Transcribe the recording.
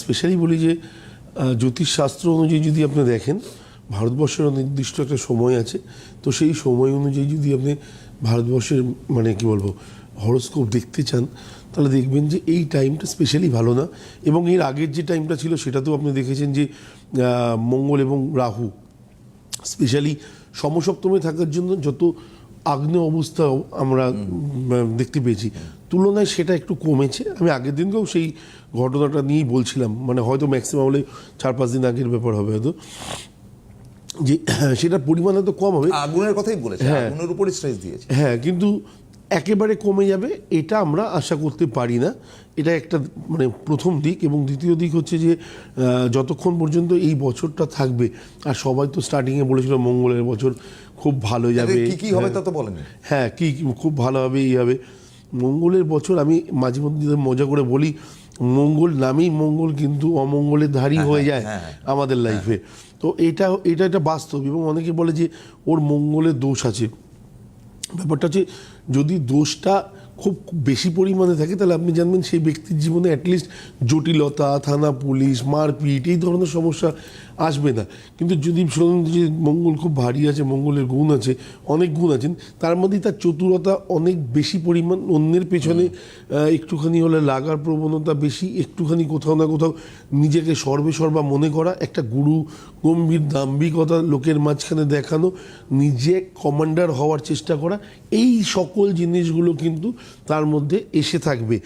Specially বলি যে জ্যোতিষশাস্ত্র অনুযায়ী যদি আপনি দেখেন ভারতবর্ষের নির্দিষ্ট একটা সময় আছে, তো সেই সময় অনুযায়ী যদি আপনি ভারতবর্ষের মানে কি বলব, হরোস্কোপ দেখতে চান, তাহলে দেখবেন যে এই টাইমটা স্পেশালি ভালো না। এবং এর আগের যে টাইমটা ছিল, সেটাতেও আপনি দেখেছেন যে মঙ্গল এবং রাহু স্পেশালি সমসপ্তমে থাকার জন্য যত আগ্নেয় অবস্থা আমরা দেখতে পেয়েছি। তুলনায় সেটা একটু কমেছে। আমি আগের দিনকেও সেই ঘটনাটা নিয়েই বলছিলাম। মানে হয়তো ম্যাক্সিমাম হলে চার পাঁচ দিন আগের ব্যাপার হবে হয়তো। যে সেটার পরিমাণ হয়তো কম হবে। আগুনের কথাই বলেছে। হ্যাঁ। আগুনের উপরই স্ট্রেস দিয়েছে। হ্যাঁ কিন্তু একেবারে কমে যাবে এটা আমরা আশা করতে পারি না। এটা একটা মানে প্রথম দিক এবং দ্বিতীয় দিক হচ্ছে যে যতক্ষণ পর্যন্ত এই বছরটা থাকবে আর সবাই তো স্টার্টিংয়ে বলেছিল মঙ্গলের বছর খুব ভালো যাবে। কি কি হবে তা তো বলেনি হ্যাঁ কি কি খুব ভালো হবে এই হবে। মঙ্গলের বছর আমি মাঝে মধ্যে মজা করে বলি মঙ্গল নামেই মঙ্গল কিন্তু অমঙ্গলের ধারী হয়ে যায় হ্যাঁ, হ্যাঁ। আমাদের লাইফে তো এটা এটা একটা বাস্তব এবং অনেকে বলে যে ওর মঙ্গলের দোষ আছে। ব্যাপারটা হচ্ছে যদি দোষটা খুব বেশি পরিমাণে থাকে, তাহলে আপনি জানবেন সেই ব্যক্তির জীবনে অ্যাটলিস্ট জটিলতা, থানা পুলিশ, মারপিট, এই ধরনের সমস্যা আসবে না। কিন্তু যদি শুনুন, যে মঙ্গল খুব ভারী আছে, মঙ্গলের গুণ আছে, অনেক গুণ আছেন তার মধ্যেই তার চতুরতা অনেক বেশি পরিমাণ, অন্যের পেছনে একটুখানি হলে লাগার প্রবণতা বেশি, একটুখানি কোথাও না কোথাও নিজেকে সর্বে সর্বা মনে করা, একটা গুরু গম্ভীর দাম্ভিকতা লোকের মাঝখানে দেখানো, নিজে কমান্ডার হওয়ার চেষ্টা করা, এই সকল জিনিসগুলো কিন্তু তার মধ্যে এসে থাকবে।